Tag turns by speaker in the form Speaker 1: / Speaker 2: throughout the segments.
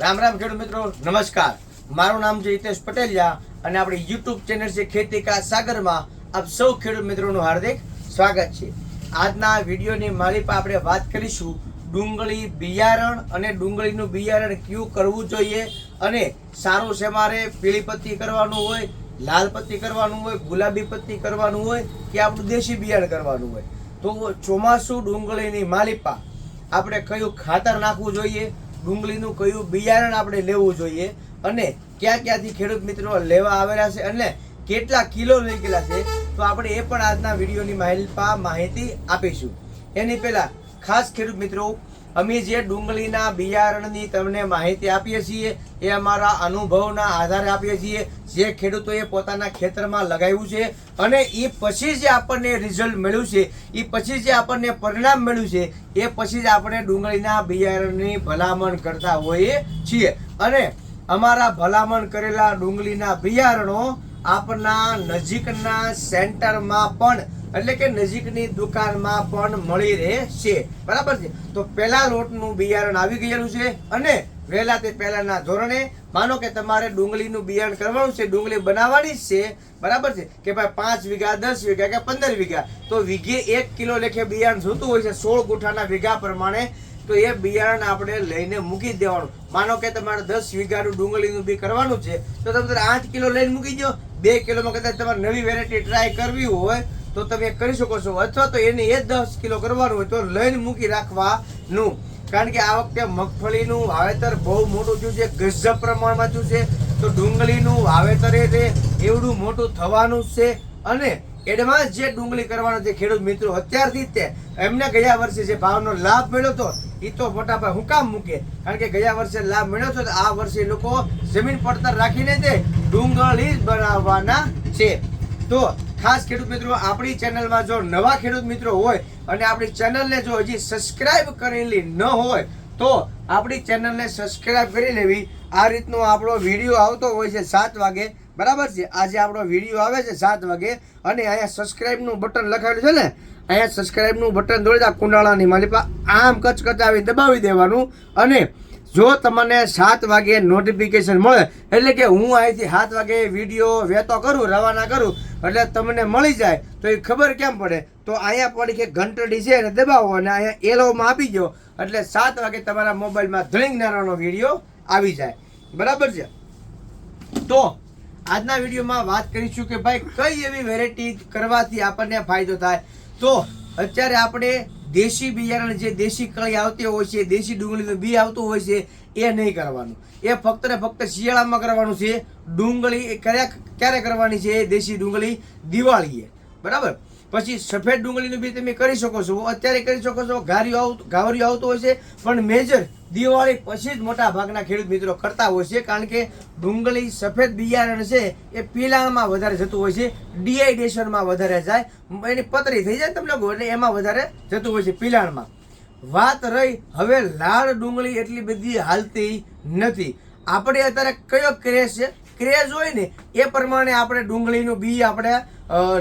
Speaker 1: રામ રામ ખેડૂત મિત્રો, નમસ્કાર. મારું નામ છે હિતેશ પટેલિયા અને આપણી યુટ્યુબ ચેનલ છે ખેતી કા સાગરમાં આપ સૌ ખેડૂત મિત્રોનું હાર્દિક સ્વાગત છે. આજના વિડીયોની મારી પર આપણે વાત કરીશું ડુંગળી બિયારણ અને ડુંગળીનું બિયારણ કયું કરવું જોઈએ અને સારું છે મારે પીળી પત્તી કરવાનું હોય, લાલ પત્તી કરવાનું હોય, ગુલાબી પત્તી કરવાનું હોય કે આપણું દેશી બિયારણ કરવાનું હોય. તો ચોમાસું ડુંગળીની માલિપા આપણે કયું ખાતર નાખવું જોઈએ? ડુંગળીનું કયું બિયારણ આપણે લેવું જોઈએ અને ક્યાં ક્યાંથી ખેડૂત મિત્રો લેવા આવેલા છે અને કેટલા કિલો લઈ ગયેલા છે, તો આપણે એ પણ આજના વિડીયોની માહિતી આપીશું. એની પહેલાં ખાસ ખેડૂત મિત્રો અમે જે ડુંગળીના બિયારણની તમને માહિતી આપીએ છીએ, એ અમારા અનુભવના આધારે આપીએ છીએ. જે ખેડૂતોએ પોતાના ખેતરમાં લગાવ્યું છે અને એ પછી જે આપણને રિઝલ્ટ મળ્યું છે એ પછી જે આપણને પરિણામ મળ્યું છે, એ પછી જ આપણે ડુંગળીના બિયારણની ભલામણ કરતા હોઈએ છીએ. અને અમારા ભલામણ કરેલા ડુંગળીના બિયારણો આપના નજીકના સેન્ટરમાં પણ એટલે કે નજીકની દુકાનમાં પણ મળી રહેશે. બરાબર છે? તો પહેલા લોટનું બિયારણ આવી ગયેલું છે અને વહેલા તે પહેલાના ધોરણે માનો કે તમારે ડુંગળીનું બિયારણ કરવાનું છે, ડુંગળી બનાવવાની છે. બરાબર છે? કે ભાઈ પાંચ વીઘા, દસ વીઘા કે પંદર વીઘા. તો વીઘે એક કિલો લેખે બિયારણ જોતું હોય છે, સોળ ગુઠાના વીઘા પ્રમાણે. તો એ બિયારણ આપણે લઈને મૂકી દેવાનું. માનો કે તમારે દસ વીઘાનું ડુંગળીનું બી કરવાનું છે, તો તમે આઠ કિલો લઈને મૂકી દો બે કિલોમાં કદાચ તમારે નવી વેરાયટી ટ્રાય કરવી હોય તો તમે કરી શકો છો. અથવા તો એને એ દસ કિલો કરવાનું હોય તો લઈને મૂકી રાખવાનું. કારણ કે આ વખતે મગફળીનું વાવેતર બહુ મોટું થયું છે, ગજબ પ્રમાણમાં થયું છે. તો ડુંગળીનું વાવેતર એ એવડું મોટું થવાનું છે. અને એડવાન્સ જે ડુંગળી કરવાનો છે ખેડૂત મિત્રો અત્યારથી તે, એમને ગયા વર્ષે જે ભાવનો લાભ મળ્યો હતો એ તો મોટા ભાઈ હું કામ મૂકે. કારણ કે ગયા વર્ષે લાભ મળ્યો હતો આ વર્ષે લોકો જમીન પડતર રાખીને તે ડુંગળી બનાવવાના છે. તો ખાસ ખેડૂત મિત્રો, આપણી ચેનલમાં જો નવા ખેડૂત મિત્રો હોય અને આપણી ચેનલને જો હજી સબસ્ક્રાઇબ કરેલી ન હોય, તો આપણી ચેનલને સબસ્ક્રાઇબ કરી લેવી. આ રીતનો આપણો વીડિયો આવતો હોય છે સાત વાગે. બરાબર છે? આજે આપણો વીડિયો આવે છે સાત વાગે અને અહીંયા સબસ્ક્રાઇબનું બટન લખાયેલું છે ને? અહીંયા સબસ્ક્રાઇબનું બટન દોડી દા કુંડાળાની મારી આમ કચકચાવી દબાવી દેવાનું. અને જો તમને સાત વાગે નોટિફિકેશન મળે, એટલે કે હું અહીંથી સાત વાગે વીડિયો વહેતો કરું, રવાના કરું એટલે તમને મળી જાય તો એ ખબર કેમ પડે? તો અહીંયા પડી કે ઘંટડી છે એને દબાવો અને અહીંયા એલોમાં આપી દો. એટલે સાત વાગે તમારા મોબાઈલમાં ધ્રિંગ નારાનો વીડિયો આવી જાય. બરાબર છે? તો આજના વિડીયોમાં વાત કરીશું કે ભાઈ કઈ એવી વેરાયટી કરવાથી આપણને ફાયદો થાય? તો અત્યારે આપણે દેશી બિયારણ, જે દેશી કળી આવતી હોય છે, દેશી ડુંગળીનું બી આવતું હોય છે, એ નહીં કરવાનું. એ ફક્ત ને ફક્ત શિયાળામાં કરવાનું છે. ડુંગળી એ ક્યારે કરવાની છે? દેશી ડુંગળી દિવાળીએ. બરાબર? પછી સફેદ ડુંગળીનું બી તમે કરી શકો છો. અત્યારે કરી શકો છો. ઘારીઓ આવતું ઘાવરિયું આવતું હોય છે. પણ મેજર, દિવાળી પછી જ મોટા ભાગના ખેડૂત મિત્રો કરતા હોય છે. કારણ કે ડુંગળી સફેદ બિયારણ છે, એ પીલાણમાં વધારે જતું હોય છે. ડિહાઇડ્રેશનમાં વધારે જાય. એની પતરી થઈ જાય તમને એટલે એમાં વધારે જતું હોય છે પીલાણમાં. વાત રહી, હવે લાલ ડુંગળી એટલી બધી હાલતી નથી. આપણે અત્યારે કયો ક્રેઝ છે? ક્રેઝ હોય ને, એ પ્રમાણે આપણે ડુંગળીનું બી આપણે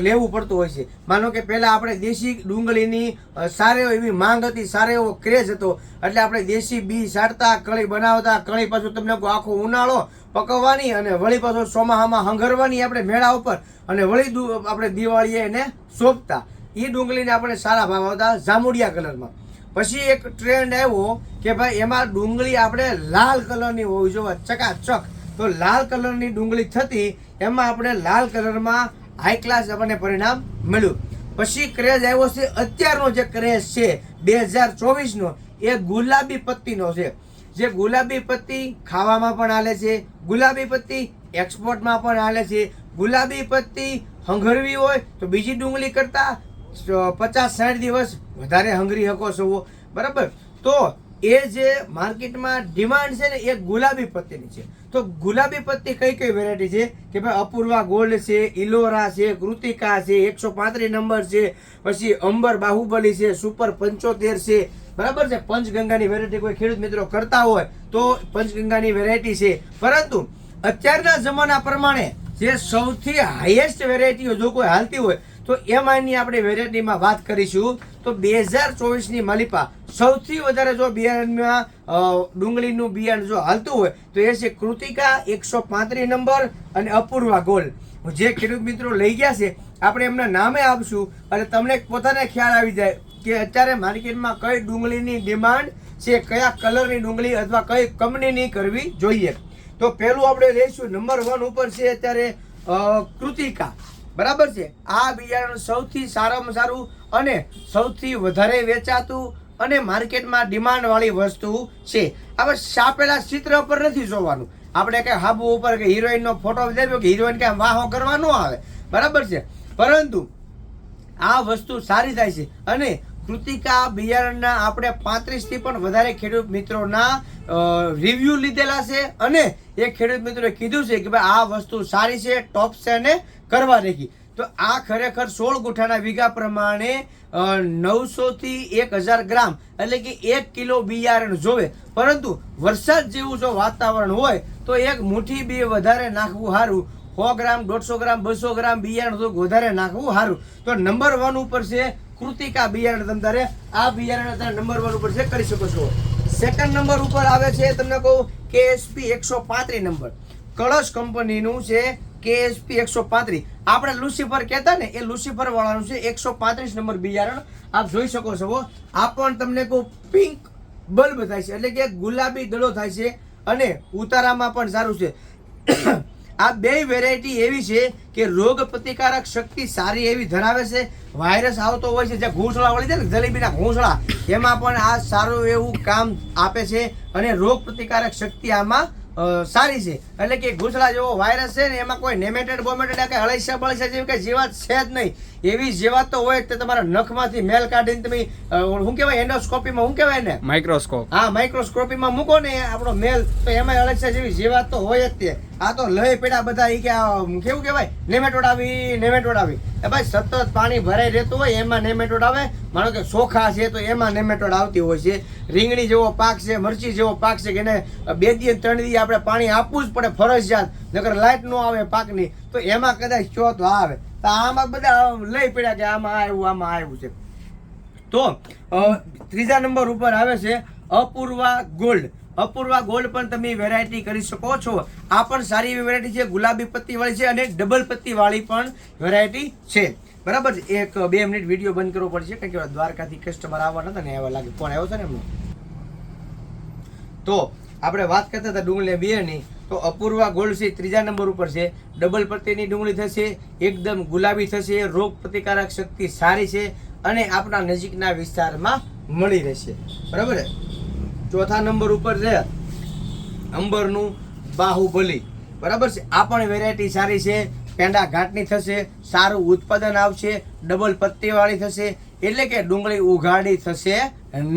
Speaker 1: લેવું પડતું હોય છે. માનો કે પહેલાં આપણે દેશી ડુંગળીની સારી એવી માંગ હતી સારો એવો ક્રેઝ હતો. એટલે આપણે દેશી બી સાડતા કળી બનાવતા, કળી પાછું તમને આખો ઉનાળો પકવવાની અને વળી પાછું ચોમાહામાં હંગરવાની આપણે મેળા ઉપર અને વળી આપણે દિવાળીએ એને સોંપતા. એ ડુંગળીને આપણે સારા ભાવ આવતા જામુડિયા કલરમાં. પછી એક ટ્રેન્ડ આવ્યો કે ભાઈ એમાં ડુંગળી આપણે લાલ કલરની હોવી જોઈએ ચકાચક. તો લાલ કલરની ડુંગળી થતી, એમાં આપણે લાલ કલરમાં હાઈ ક્લાસ આપણને પરિણામ મળ્યું. પછી ક્રેઝ આવ્યો છે, અત્યારનો જે ક્રેઝ છે, બે હજાર ચોવીસનો, એ ગુલાબી પત્તીનો છે. જે ગુલાબી પત્તી ખાવામાં પણ હાલે છે, ગુલાબી પત્તી એક્સપોર્ટમાં પણ હાલે છે. ગુલાબી પત્તી હંગરવી હોય તો બીજી ડુંગળી કરતાં પચાસ સાઠ દિવસ વધારે હંગરી શકો છો બરાબર? તો એ જે માર્કેટમાં ડિમાન્ડ છે ને, એ ગુલાબી પત્તીની છે. તો ગુલાબી પત્તી કઈ કઈ વેરાયટી છે? કે ભાઈ અપૂર્વા ગોલ્ડ છે, ઇલોરા છે, કૃતિકા છે, એકસો પાંત્રીસ નંબર છે, પછી અંબર બાહુબલી છે, સુપર પંચોતેર છે. બરાબર છે? પંચગંગાની વેરાયટી કોઈ ખેડૂત મિત્રો કરતા હોય, તો પંચગંગાની વેરાયટી છે. પરંતુ અત્યારના જમાના પ્રમાણે જે સૌથી હાઈએસ્ટ વેરાયટીઓ જો કોઈ હાલતી હોય તો એમાંની આપણે વેરાયટીમાં વાત કરીશું. તો બે હજાર ચોવીસની માલિપા સૌથી વધારે જો બિયારણમાં ડુંગળીનું બિયારણ જો હાલતું હોય, તો એ છે કૃતિકા એકસો પાંત્રીસ નંબર અને અપૂર્વા ગોલ. જે ખેડૂત મિત્રો લઈ ગયા છે, આપણે એમના નામે આપશું, અને તમને પોતાને ખ્યાલ આવી જાય કે અત્યારે માર્કેટમાં કઈ ડુંગળીની ડિમાન્ડ છે, કયા કલરની ડુંગળી અથવા કઈ કંપનીની કરવી જોઈએ. તો પહેલું આપણે લઈશું, નંબર વન ઉપર છે અત્યારે કૃતિકા. બરાબર છે? આ બિયારણ સૌથી સારામાં સારું અને સૌથી વધારે વેચાતું અને માર્કેટમાં ડિમાન્ડ વાળી વસ્તુ છે. હવે છાપેલા ચિત્ર ઉપર નથી જોવાનું. આપણે કંઈ હાબુ ઉપર કે હિરોઈનનો ફોટો દેવો કે હિરોઈન કે વાહો કરવા ન આવે. બરાબર છે? પરંતુ આ વસ્તુ સારી થાય છે અને કૃતિકા બિયારણના આપણે પાંત્રીસથી પણ વધારે ખેડૂત મિત્રોના રિવ્યૂ લીધેલા છે અને એ ખેડૂત મિત્રોએ કીધું છે કે ભાઈ આ વસ્તુ સારી છે ટોપ છે અને કરવા દેખી. તો આ ખરેખર સોળ ગુઠાના વીઘા પ્રમાણે નવસોથી એક હજાર ગ્રામ એટલે કે એક કિલો બિયારણ જોવે. પરંતુ વરસાદ જેવું જો વાતાવરણ હોય તો એક મુઠ્ઠી બી વધારે નાખવું સારું સો ગ્રામ, દોઢસો ગ્રામ, બસો ગ્રામ બિયારણ વધારે નાખવું સારું તો નંબર વન ઉપર છે કૃતિકા બિયારણ તમ તારે આ બિયારણ તમે નંબર વન ઉપર છે, કરી શકો છો. સેકન્ડ નંબર ઉપર આવે છે, તમને કહું કેએસપી એકસો પાંત્રીસ નંબર કળશ કંપનીનું છે કેએસપી એકસો પાંત્રીસ. આપણે લુસીફર કહેતા ને, એ લુસીફર વાળાનું છે, એકસો પાંત્રીસ નંબર બિયારણ. આપ જોઈ શકો છો આ પણ તમને કહું પિંક બલ્બ થાય છે, એટલે કે ગુલાબી દડો થાય છે, અને ઉતારામાં પણ સારું છે. આ બે વેરાયટી એવી છે કે રોગ પ્રતિકારક શક્તિ સારી એવી ધરાવે છે. વાયરસ આવતો હોય છે, જે ઘૂંસળા વળી જાય ને, જલેબીના ઘૂંસળા એમાં પણ આ સારું એવું કામ આપે છે અને રોગ પ્રતિકારક શક્તિ આમાં સારી છે. એટલે કે ઘૂંસળા જેવો વાયરસ છે ને, એમાં કોઈ નેમેટેડ બોમેટેડ કે હળૈસા, બળૈસા જેવી કે જીવાત છે જ નહીં. એવી જીવાત તો હોય તે તમારા નખમાંથી મેલ કાઢીને તમે શું કહેવાય એન્ડોસ્કોપીમાં શું કહેવાય ને
Speaker 2: માઇક્રોસ્કોપ
Speaker 1: હા માઇક્રોસ્કોપીમાં મૂકો ને આપણો મેલ તો એમાં અલેક્સા જેવી જીવાત તો હોય જ તે. આ તો લય પેડા બધા એ કે કેવું કહેવાય? નેમેટોડ આવી નેમેટોડ આવી. એ ભાઈ સતત પાણી ભરાઈ રહેતું હોય એમાં નેમેટોડ આવે. માનો કે સોખા છે તો એમાં નેમેટોડ આવતી હોય છે. રીંગણી જેવો પાક છે મરચી જેવો પાક છે કે એને બે દી ત્રણ દી આપણે પાણી આપવું જ પડે ફરજિયાત. નકર લાઇટ ન આવે પાકની તો એમાં કદાચ ચો તો આવે. તો આમાં બધા લઈ પડ્યા કે આમાં આવ્યું આમાં આવ્યું છે. તો ત્રીજા નંબર ઉપર આવે છે અપૂર્વા ગોલ્ડ. અપૂર્વા ગોલ્ડ પણ તમે વેરાયટી કરી શકો છો. આ પણ સારી એવી વેરાયટી છે. ગુલાબી પત્તીવાળી છે અને ડબલ પત્તીવાળી પણ વેરાયટી છે. બરાબર છે? એક, બે મિનિટ વીડિયો બંધ કરવો પડશે, કારણ કે દ્વારકાથી કસ્ટમર આવવાના હતા ને, એવા લાગે. ફોન આવ્યો છે ને એમનો? તો, આપણે વાત કરતા હતા ડુંગળી બિયરની તો અપૂર્વા ગોલ્ડ છે, ત્રીજા નંબર ઉપર છે. ડબલ પત્તીની ડુંગળી થશે, એકદમ ગુલાબી થશે, રોગ પ્રતિકારક શક્તિ સારી છે અને આપણા નજીકના વિસ્તારમાં મળી રહેશે. બરાબર ચોથા નંબર ઉપર છે, અંબરનું બાહુબલી. બરાબર છે? આ પણ વેરાયટી સારી છે. પેંડા ઘાટની થશે, સારું ઉત્પાદન આવશે ડબલ પત્તીવાળી થશે, એટલે કે ડુંગળી ઉઘાડી થશે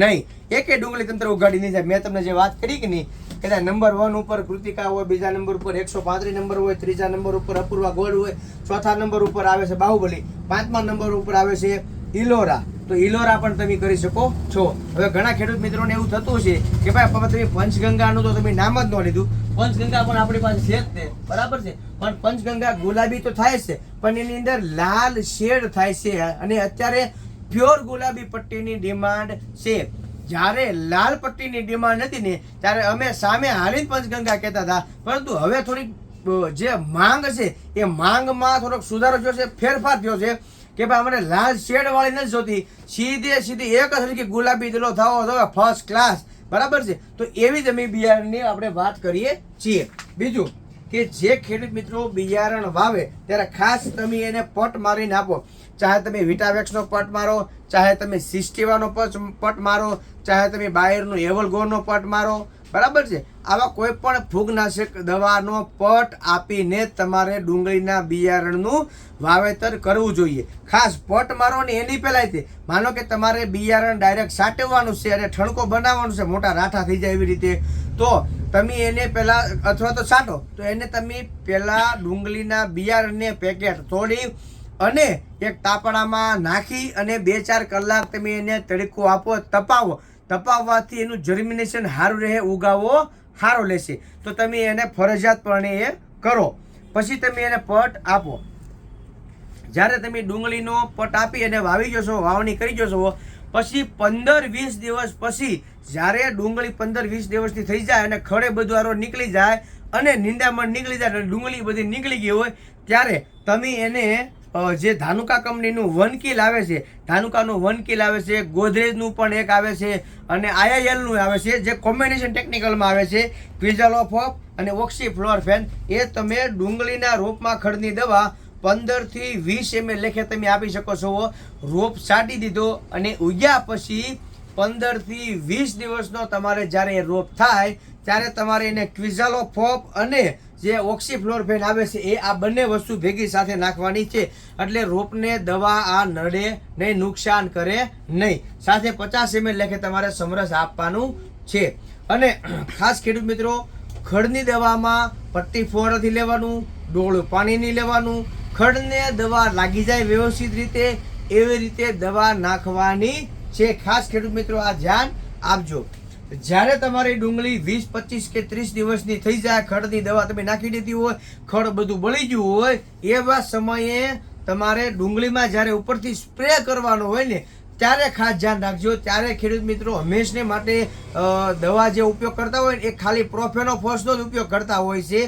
Speaker 1: નહીં. એકે ડુંગળી તંત્ર ઉઘાડી નહીં થાય. મેં તમને જે વાત કરી કે નહીં કદાચ નંબર વન ઉપર કૃતિકા હોય, બીજા નંબર ઉપર એકસો પાંત્રીસ નંબર હોય, ત્રીજા નંબર ઉપર અપૂર્વા ગોળ હોય, ચોથા નંબર ઉપર આવે છે બાહુબલી, પાંચમા નંબર ઉપર આવે છે ઇલોરા તો ઇલોરા પણ તમે કરી શકો છો. હવે ઘણા ખેડૂત મિત્રોને એવું થતું છે કે ભાઈ પપ્પા તમે પંચગંગાનું તો તમે નામ જ ન લીધું. પંચગંગા પણ આપણી પાસે છે જ તે બરાબર છે? પણ પંચગંગા ગુલાબી તો થાય છે. પણ એની અંદર લાલ શેડ થાય છે અને અત્યારે પ્યોર ગુલાબી પટ્ટીની ડિમાન્ડ છે. જ્યારે લાલ પટ્ટીની ડિમાન્ડ હતી ને, ત્યારે અમે સામે હાલીને પંચગંગા કહેતા હતા. પરંતુ હવે થોડીક જે માંગ છે, એ માંગમાં થોડોક સુધારો થયો છે, ફેરફાર થયો છે કે ભાઈ અમને લાલ શેડ વાળી નથી જોતી. સીધે સીધી એક જ હરખી ગુલાબી દિલો થવો તો ફર્સ્ટ ક્લાસ બરાબર છે? તો એવી જ અમે બિયારણની આપણે વાત કરીએ છીએ. બીજું કે જે ખેડૂત મિત્રો બિયારણ વાવે, ત્યારે ખાસ તમે એને પટ મારીને આપો. ચાહે તમે વિટાવેક્સનો પટ મારો, ચાહે તમે સિસ્ટીવાનો પટ મારો, ચાહે તમે બાયરનું એવલગોનો પટ મારો, બરાબર છે? આવા કોઈ પણ ફૂગનાશક દવાનો પટ આપીને તમારે ડુંગળીના બિયારણનું વાવેતર કરવું જોઈએ. ખાસ પટ મારો ને એની પહેલાંથી માનો કે તમારે બિયારણ ડાયરેક્ટ સાટવવાનું છે અને ઠણકો બનાવવાનું છે, મોટા રાઠા થઈ જાય એવી રીતે. તો તમે એને પહેલાં, અથવા તો સાટો, તો એને તમે પહેલાં ડુંગળીના બિયારણને પેકેટ તોડી અને એક તાપડામાં નાખી અને બે ચાર કલાક તમે એને તડકો આપો, તપાવો. તપાવવાથી એનું જર્મિનેશન સારું રહે, ઉગાવો સારો લેશે. તો તમે એને ફરજિયાતપણે એ કરો. પછી તમે એને પટ આપો. જ્યારે તમે ડુંગળીનો પટ આપી અને વાવી જશો, વાવણી કરી જશો, પછી પંદર વીસ દિવસ પછી જ્યારે ડુંગળી પંદર વીસ દિવસથી થઈ જાય અને ખડે બધું નીકળી જાય અને નિંદામણ નીકળી જાય અને ડુંગળી બધી નીકળી ગઈ હોય, ત્યારે તમે એને જે ધાનુકા કંપનીનું વન કિલ આવે છે, ધાનુકાનું વન કિલ આવે છે, ગોદરેજનું પણ એક આવે છે અને આઈઆઈએલનું આવે છે, જે કોમ્બિનેશન ટેકનિકલમાં આવે છે ક્વિઝલ ઓફ ઓફ અને ઓક્સી ફ્લોર ફેન એ તમે ડુંગળીના રોપમાં ખડની દવા પંદરથી વીસ એમએલ લેખે તમે આપી શકો છો. રોપ છાંટી દીધો અને ઉગ્યા પછી પંદરથી વીસ દિવસનો તમારે જ્યારે રોપ થાય, ત્યારે તમારે એને ક્વિઝાલો ફોપ અને જે ઓક્સીફ્લોરફેન આવે છે, એ આ બંને વસ્તુ ભેગી સાથે નાખવાની છે. એટલે રોપને દવા આ નડે નહીં નુકસાન કરે નહીં. સાથે પચાસ એમએલ લેખે તમારે સમરસ આપવાનું છે. અને ખાસ ખેડૂત મિત્રો, ખડની દવામાં પટ્ટી ફોરથી લેવાનું, ડોળું પાણીની લેવાનું. ખડને દવા લાગી જાય વ્યવસ્થિત રીતે, એવી રીતે દવા નાખવાની છે. ખાસ ખેડૂત મિત્રો, આ ધ્યાન આપજો. જ્યારે તમારી ડુંગળી વીસ, પચીસ કે ત્રીસ દિવસની થઈ જાય, ખડની દવા તમે નાખી દીધી હોય, ખડ બધું બળી ગયું હોય, એવા સમયે તમારે ડુંગળીમાં જ્યારે ઉપરથી સ્પ્રે કરવાનો હોય ને, ત્યારે ખાસ ધ્યાન રાખજો. ત્યારે ખેડૂત મિત્રો હંમેશને માટે દવા જે ઉપયોગ કરતા હોય ને, એ ખાલી પ્રોફેનોફોસનો જ ઉપયોગ કરતા હોય છે.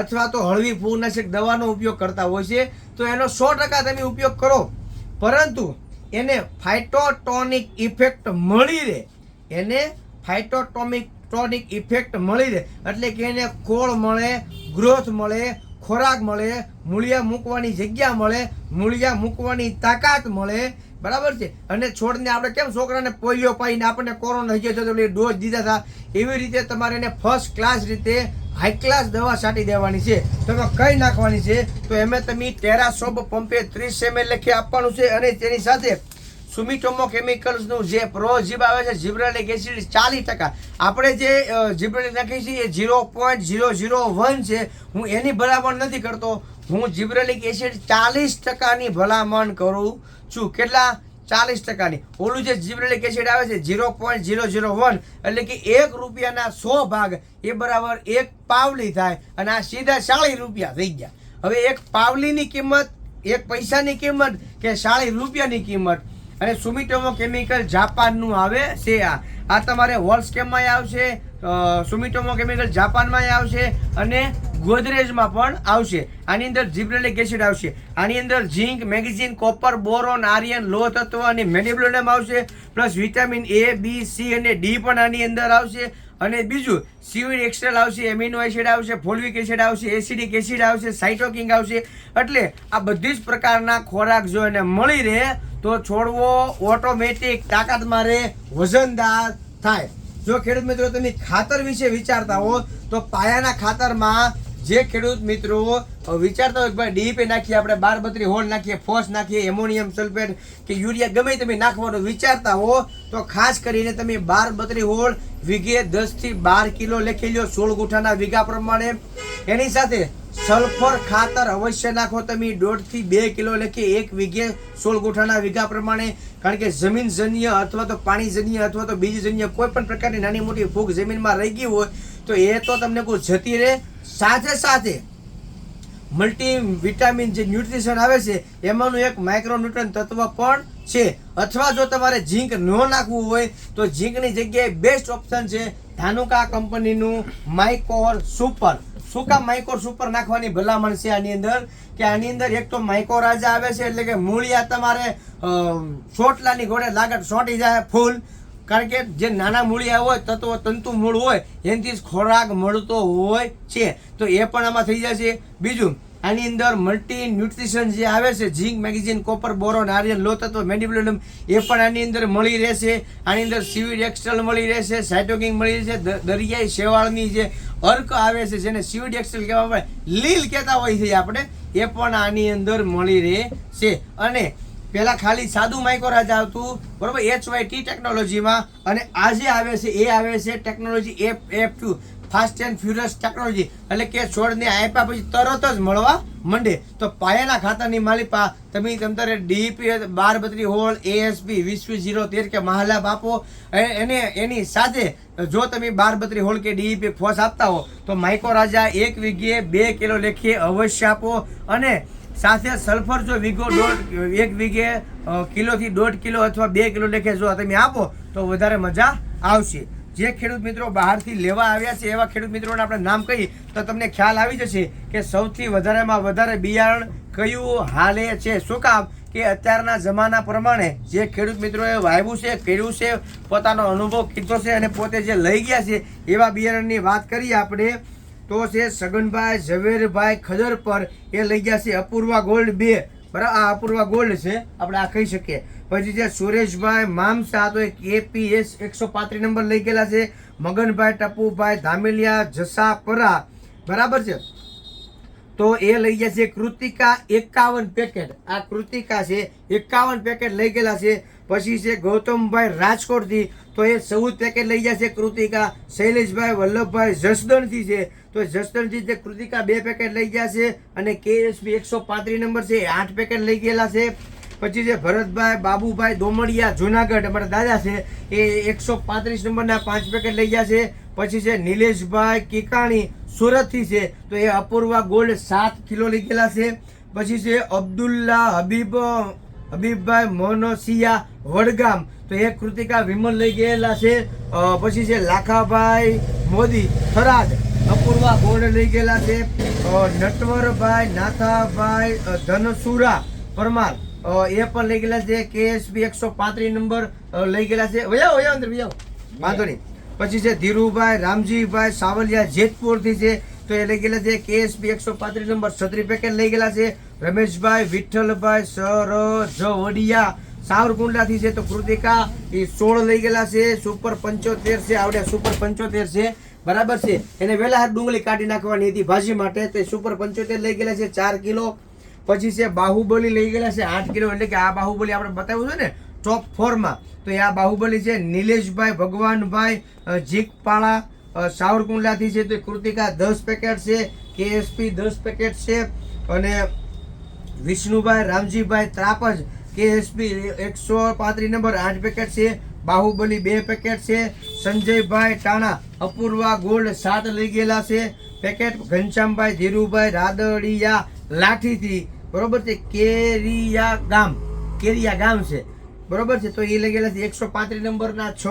Speaker 1: અથવા તો હળવી ફૂગનાશક દવાનો ઉપયોગ કરતા હોય છે. તો એનો સો ટકા તમે ઉપયોગ કરો. પરંતુ એને ફાઇટોટોનિક ઇફેક્ટ મળી રહે. એને ફાઇટોટોમિક ટોનિક ઇફેક્ટ મળી રહે. એટલે કે એને કોળ મળે, ગ્રોથ મળે, ખોરાક મળે, મૂળિયા મૂકવાની જગ્યા મળે, મૂળિયા મૂકવાની તાકાત મળે. બરાબર છે? અને છોડને આપણે કેમ છોકરાને પોલિયો પાઈને આપણને કોરોના થઈ ગયો છે ડોઝ દીધા હતા. એવી રીતે તમારે એને ફર્સ્ટ ક્લાસ રીતે હાઈ ક્લાસ દવા છાંટી દેવાની છે. તો એમાં કઈ નાખવાની છે? તો એમાં તમે ટેરાસોબ પંપે ત્રીસ એમએલ લખી આપવાનું છે અને તેની સાથે સુમિટોમો કેમિકલ્સનું જે પ્રોજીબ આવે છે, જીબ્રેલિક એસિડ ચાલીસ ટકા. આપણે જે જીબ્રેલિક નાખીએ છીએ એ zero point zero zero one છે. હું એની ભલામણ નથી કરતો. હું જીબ્રેલિક એસિડ ચાલીસ ટકાની ભલામણ કરું છું. કેટલા? ચાલીસ ટકાની. ઓલું જે જીબ્રેલિક એસિડ આવે છે zero point zero zero one, એટલે કે એક રૂપિયાના સો ભાગ, એ બરાબર એક પાવલી થાય અને આ સીધા ચાળીસ રૂપિયા થઈ ગયા. હવે એક પાવલીની કિંમત, એક પૈસાની કિંમત કે ચાળીસ રૂપિયાની કિંમત? અને સુમિટોમો કેમિકલ જાપાનનું આવે છે આ. આ તમારે વોલ સ્કેમમાં આવશે સુમિટોમો કેમિકલ જાપાનમાં આવશે અને ગોદરેજમાં પણ આવશે. આની અંદર જીબ્રેલિક એસિડ આવશે. આની અંદર zinc magnesium copper, boron, iron, લો તત્વ અને મેડિબ્લોનમ આવશે. Plus vitamin A, B, C અને ડી પણ આની અંદર આવશે. અને બીજું સીવીડ એક્સ્ટ્રેલ આવશે એમિનો એસિડ આવશે ફોલ્વિક એસિડ આવશે એસિડિક એસિડ આવશે સાઇટોકિંગ આવશે. એટલે આ બધી જ પ્રકારના ખોરાક જો એને મળી રહે, તો છોડવો ઓટોમેટિક તાકાતમાં રહે, વજનદાર થાય. જો ખેડૂત મિત્રો, તમે ખાતર વિશે વિચારતા હો, તો પાયાના ખાતરમાં જે ખેડૂત મિત્રો વિચારતા હોય ભાઈ ડીપી નાખીએ આપણે બાર બત્રી હોલ નાખીએ, ફોસ નાખીએ, એમોનિયમ સલ્ફેટ કે યુરિયા ગમે તમે નાખવાનું વિચારતા હો, તો ખાસ કરીને તમે બાર બત્રી હોળ વીઘે દસથી બાર કિલો લખી લો સોળ ગુઠાના વીઘા પ્રમાણે. એની સાથે સલ્ફર ખાતર અવશ્ય નાખો તમે, દોઢથી બે કિલો લખી એક વીઘે સોળ ગુઠાના વીઘા પ્રમાણે. કારણ કે જમીન જન્ય અથવા તો પાણી જન્ય અથવા તો બીજ જન્ય કોઈ પણ પ્રકારની નાની મોટી ફૂગ જમીનમાં રહી ગઈ હોય તો એ તો તમને કહું, જતી રહે. સાથે સાથે મલ્ટી વિટામિન જે ન્યુટ્રિશન આવે છે, એમાંનું એક માઇક્રોન્યુટ્રન તત્વ પણ છે. અથવા જો તમારે ઝીંક ન નાખવું હોય, તો ઝીંકની જગ્યાએ બેસ્ટ ઓપ્શન છે ધાનુકા કંપનીનું માઇકોર સુપર શું કામ માઇકોર સુપર નાખવાની ભલામણ છે આની અંદર? કે આની અંદર એક તો માઇકો રાજા આવે છે, એટલે કે મૂળિયા તમારે સોટલાની ઘોડે લાગત સોંટી જાય ફૂલ. કારણ કે જે નાના મૂળિયા હોય, તત્વ તંતુ મૂળ હોય, એનાથી જ ખોરાક મળતો હોય છે. તો એ પણ આમાં થઈ જશે. બીજું, આની અંદર મલ્ટી ન્યુટ્રિશન જે આવે છે zinc magnesium copper boron iron લો તત્વ મેડિબ્લોડમ એ પણ આની અંદર મળી રહેશે. આની અંદર સિવિડ એક્સ્ટ્રલ મળી રહેશે સાઇટોકિંગ મળી રહેશે દરિયાઈ શેવાળની જે અર્ક આવે છે, જેને સિવિડ એક્સ્ટ્રલ કહેવામાં આવે, લીલ કહેતા હોય છે આપણે, એ પણ આની અંદર મળી રહેશે. અને પહેલા ખાલી સાદું માઇક્રોરાજ આવતું, બરોબર? એચ વાય ટી ટેકનોલોજીમાં અને આજે આવે છે, એ આવે છે technology F F two fast and furious technology. એટલે કે છોડને આપ્યા પછી તરત જ મળવા માંડે. તો પાયાના ખાતાની માલિપા, તમે તમારે ડીપી બાર બત્રી હોળ એએસપી વીસ વીસ જીરો તેર કે મહાલાભ આપો. એને, એની સાથે જો તમે બાર બત્રી હોળ કે ડીઈપી ફોસ આપતા હો, તો માઇકો રાજા એક વીઘે બે કિલો લેખીએ અવશ્ય આપો. અને સાથે સલ્ફર જો વીઘો દોઢ, એક વીઘે કિલોથી દોઢ કિલો અથવા બે કિલો લેખે જો તમે આપો, તો વધારે મજા આવશે. જે ખેડૂત મિત્રો બહારથી લેવા આવ્યા છે, એવા ખેડૂત મિત્રોને આપણે નામ કહીએ તો તમને ખ્યાલ આવી જશે કે સૌથી વધારેમાં વધારે બિયારણ કયું હાલે છે. શું કામ? કે અત્યારના જમાના પ્રમાણે જે ખેડૂત મિત્રોએ વાવ્યું છે, કર્યું છે, પોતાનો અનુભવ કીધો છે અને પોતે જે લઈ ગયા છે, એવા બિયારણની વાત કરીએ આપણે તો છે સગનભાઈ, ઝવેરભાઈ ખદર પર એ લઈ ગયા છે અપૂર્વા ગોલ્ડ બે. બરાબર, આ અપૂર્વા ગોલ્ડ છે, આપણે આ કહી શકીએ. પછી છે સુરેશભાઈ મામસા, તો એક એપીએસ એકસો પાંત્રીસ નંબર લઈ ગયેલા છે. મગનભાઈ ટપુભાઈ, ધામેલિયા, જસાપરા. બરાબર છે? તો એ લઈ ગયા છે કૃતિકા એકાવન પેકેટ. આ કૃતિકા છે, એકાવન પેકેટ લઈ ગયેલા છે. પછી છે ગૌતમભાઈ રાજકોટથી, તો એ ચૌદ પેકેટ લઈ ગયા છે કૃતિકા. શૈલેષભાઈ, વલ્લભભાઈ જસદણથી છે. તો જસદણથી તે કૃતિકા બે પેકેટ લઈ ગયા છે અને કેએસબી એકસો પાંત્રીસ નંબર છે આઠ પેકેટ લઈ ગયેલા છે. પછી છે ભરતભાઈ, બાબુભાઈ દોમડિયા, જુનાગઢ અમારા દાદા છે, એ એકસો પાંત્રીસ નંબરના પાંચ પેકેટ લઈ ગયા છે. પછી છે નિલેશભાઈ કિકાણી, સુરતથી છે, તો એ અપૂર્વા ગોલ્ડ સાત કિલો લઈ ગયેલા છે. પછી છે અબ્દુલ્લા હબીબ, હબીબભાઈ મોનોસિયા, વડગામ, તો એ કૃતિકા વિમલ લઈ ગયેલા છે. પછી છે લાખાભાઈ મોદી, થરાદ. અપૂર્વા ગોલ્ડ લઈ ગયેલા છે. નટવરભાઈ, નાથાભાઈ ધનસુરા, પરમાર એ પણ લઈ ગયેલા છે. કેએસબી એકસો પાંત્રીસ નંબર લઈ ગયેલા છે. વયાવો વયા અંદર વયા વાંધો નહીં. પછી છે ધીરુભાઈ, રામજીભાઈ, સાવલિયા જેતપુરથી છે. તો એ લઈ ગયેલા છે. કેએસબી એકસો પાંત્રીસ નંબર, છત્રી પેકેટ લઈ ગયેલા છે. રમેશભાઈ, વિઠ્ઠલભાઈ, સરજવડિયા, સાવરકુંડલાથી છે. તો કૃતિકા, એ સોળ લઈ ગયેલા છે. સુપર પંચોતેર છે. આવડે સુપર પંચોતેર છે. બરાબર છે. એને વહેલા ડુંગળી કાઢી નાખવાની હતી. ભાજી માટે તે સુપર પંચોતેર લઈ ગયેલા છે, ચાર કિલો. પછી છે બાહુબલી લઈ ગયેલા છે, આઠ કિલો. એટલે કે આ બાહુબલી આપણે બતાવ્યું છે ને ટોપ ફોરમાં તો એ આ બાહુબલી છે, નિલેશભાઈ, ભગવાનભાઈ જીકપાળા સાવરકુંડલાથી છે, તો કૃતિકા દસ પેકેટ છે કેએસપી દસ પેકેટ છે, અને વિષ્ણુભાઈ, રામજીભાઈ, ત્રાપજ કેએસપી એકસો પાંત્રીસ નંબર આઠ પેકેટ છે, બાહુબલી બે પેકેટ છે સંજયભાઈ ટાણા અપૂર્વા ગોલ્ડ સાત લઈ ગયેલા છે. પેકેટ ઘનશ્યામભાઈ ધીરુભાઈ રાદડિયા લાઠીથી. બરોબર છે, કેરિયા ગામ. કેરિયા ગામ છે. બરોબર છે, તો એ લઈ ગયેલા છે એકસો પાંત્રીસ નંબરના છ.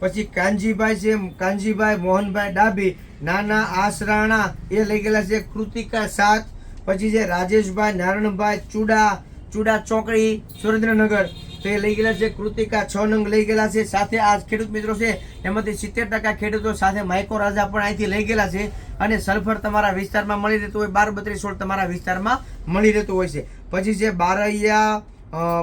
Speaker 1: પછી કાનજીભાઈ છે, કાનજીભાઈ મોહનભાઈ ડાબી નાના આસરાણા, એ લઈ ગયેલા છે કૃતિકા સાત. પછી છે, રાજેશભાઈ નારણભાઈ ચુડા ચુડા ચોકડી, સુરેન્દ્રનગર. તો એ લઈ ગયેલા છે કૃતિકા છ નંગ લઈ ગયેલા છે. સાથે આ ખેડૂત મિત્રો છે, એમાંથી સિત્તેર ટકા ખેડૂતો સાથે માઇકો રાજા પણ અહીંથી લઈ ગયેલા છે અને સલ્ફર તમારા વિસ્તારમાં મળી રહેતું હોય, બાર બત્રીસ સોળ તમારા વિસ્તારમાં મળી રહેતું હોય છે. પછી છે બારૈયા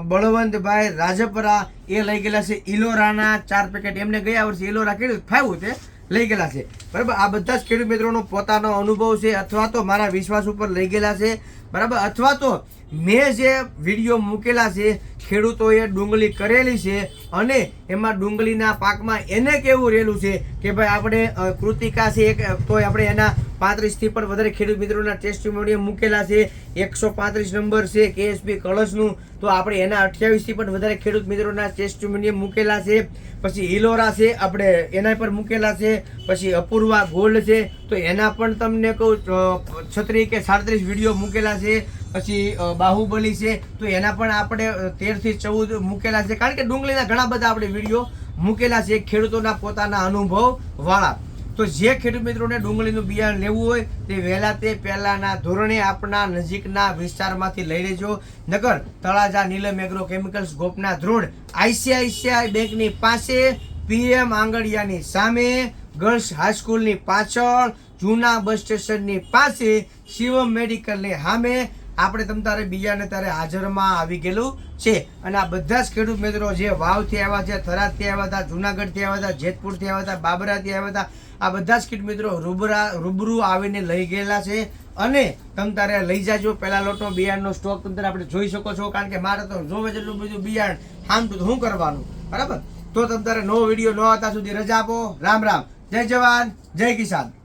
Speaker 1: બળવંતભાઈ, રાજપરા, એ લઈ ગયેલા છે. ઇલોરાના ચાર પેકેટ. એમને ગયા વર્ષે ઇલોરા ખેડૂત ફાવ્યું તે લઈ ગયેલા છે. બરાબર? આ બધા જ ખેડૂત મિત્રોનો પોતાનો અનુભવ છે અથવા તો મારા વિશ્વાસ ઉપર લઈ ગયેલા છે. બરાબર? અથવા તો મેં જે વીડિયો મૂકેલા છે, ખેડૂતોએ ડુંગળી કરેલી છે અને એમાં ડુંગળીના પાકમાં એને કેવું રહેલું છે કે ભાઈ આપણે કૃતિકા છે એક તો આપણે એના પાંત્રીસથી પણ વધારે ખેડૂત મિત્રોના ટેસ્ટિમોનિયમ મૂકેલા છે. એકસો પાંત્રીસ નંબર છે કેએસપી કળશનું. તો આપણે એના અઠ્યાવીસથી પણ વધારે ખેડૂત મિત્રોના ટેસ્ટિમોનિયમ મૂકેલા છે. પછી હિલોરા છે, આપણે એના પર મૂકેલા છે. પછી અપૂર્વા ગોલ્ડ છે. તો એના પણ તમને કહું છત્રીસ છત્રી કે સાડત્રીસ વીડિયો મૂકેલા છે. પછી બાહુબલી છે, તો એના પણ આપણે તેરથી ચૌદ મૂકેલા છે. કારણ કે ડુંગળીના ઘણા બધા આપણે વીડિયો મૂકેલા છે ખેડૂતોના પોતાના અનુભવ વાળા. તો જે ખેડૂત મિત્રોને ડુંગળીનું બિયારણ લેવું હોય, તે વહેલા તે પહેલાના ધોરણે આપણા નજીકના વિસ્તારમાંથી લઈ લેજો. નગર તળાજા નીલમ એગ્રો કેમિકલ્સ ગોપના ધ્રોણ, આઈસીઆઈસીઆઈ બેંકની પાસે, પીએમ આંગડિયાની સામે, ગર્લ્સ હાઈસ્કૂલની પાછળ, જૂના બસ સ્ટેશનની પાસે, શિવમ મેડિકલની સામે આપણે તમ તારે બીજાને તારે હાજરમાં આવી ગયેલું છે. અને આ બધા જ ખેડૂત મિત્રો જે વાવથી આવ્યા છે, થરાદથી આવ્યા હતા, જુનાગઢથી આવ્યા હતા, જેતપુરથી આવ્યા હતા, બાબરાથી આવ્યા હતા, આ બધા જ ખેડૂત મિત્રો રૂબરા, રૂબરૂ આવીને લઈ ગયેલા છે. અને તમ તારે લઈ જાજો પહેલા લોટો, બિયારણનો સ્ટોક તમ આપણે જોઈ શકો છો, કારણ કે મારે તો જોવે જેટલું બધું બિયારણ. આમ તો શું કરવાનું? બરાબર? તો તમ તારે નવો વીડિયો ન હતા સુધી રજા આપો. રામ રામ. જય જવાન, જય કિસાન.